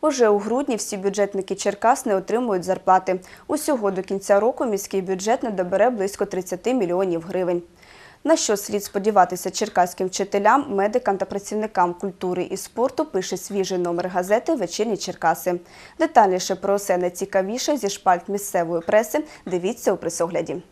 Уже у грудні всі бюджетники Черкас не отримують зарплати. Усього до кінця року міський бюджет не добере близько 30 мільйонів гривень. На що слід сподіватися черкаським вчителям, медикам та працівникам культури і спорту пише свіжий номер газети Вечірні Черкаси. Детальніше про все найцікавіше зі шпальт місцевої преси дивіться у пресогляді.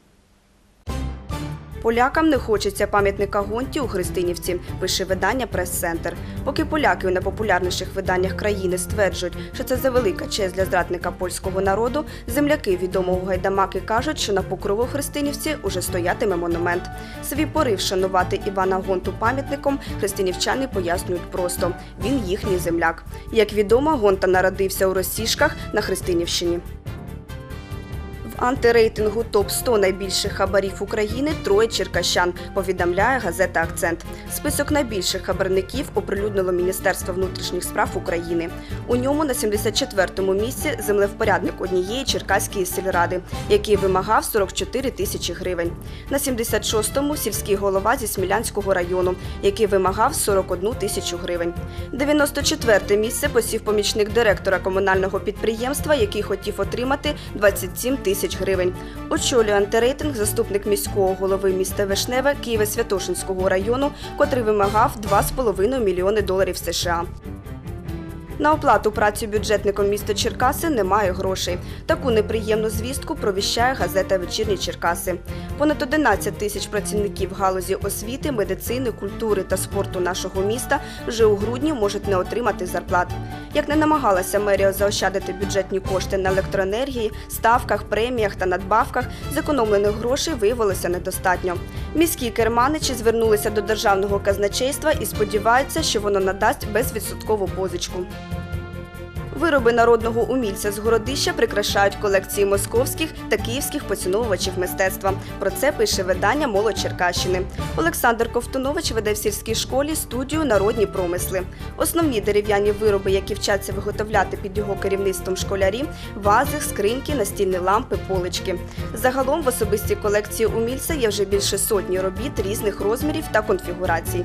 Полякам не хочеться пам'ятника Гонті у Христинівці, пише видання Прес-центр. Поки поляки у найпопулярніших виданнях країни стверджують, що це за велика честь для зрадника польського народу, земляки відомого гайдамаки кажуть, що на покрову Христинівці уже стоятиме монумент. Свій порив шанувати Івана Гонту пам'ятником христинівчани пояснюють просто – він їхній земляк. Як відомо, Гонта народився у Росішках на Христинівщині. Антирейтингу топ-100 найбільших хабарів України троє черкащан, повідомляє газета Акцент. Список найбільших хабарників оприлюднило Міністерство внутрішніх справ України. У ньому на 74-му місці землевпорядник однієї черкаської сільради, який вимагав 44 тисячі гривень. На 76-му сільський голова зі Смілянського району, який вимагав 41 тисячу гривень. 94-те місце посів помічник директора комунального підприємства, який хотів отримати 27 тисяч гривень. Очолює антирейтинг заступник міського голови міста Вишневе Києво-Святошинського району, котрий вимагав 2,5 мільйони доларів США. На оплату праці бюджетником міста Черкаси немає грошей. Таку неприємну звістку провіщає газета Вечірні Черкаси. Понад 11 тисяч працівників галузі освіти, медицини, культури та спорту нашого міста вже у грудні можуть не отримати зарплат. Як не намагалася мерія заощадити бюджетні кошти на електроенергії, ставках, преміях та надбавках, зекономлених грошей виявилося недостатньо. Міські керманичі звернулися до державного казначейства і сподіваються, що воно надасть безвідсоткову позичку. Вироби народного умільця з городища прикрашають колекції московських та київських поціновувачів мистецтва. Про це пише видання Молодь Черкащини. Олександр Ковтунович веде в сільській школі студію Народні промисли. Основні дерев'яні вироби, які вчаться виготовляти під його керівництвом школярі вази, скриньки, настільні лампи, полички. Загалом в особистій колекції умільця є вже більше сотні робіт різних розмірів та конфігурацій.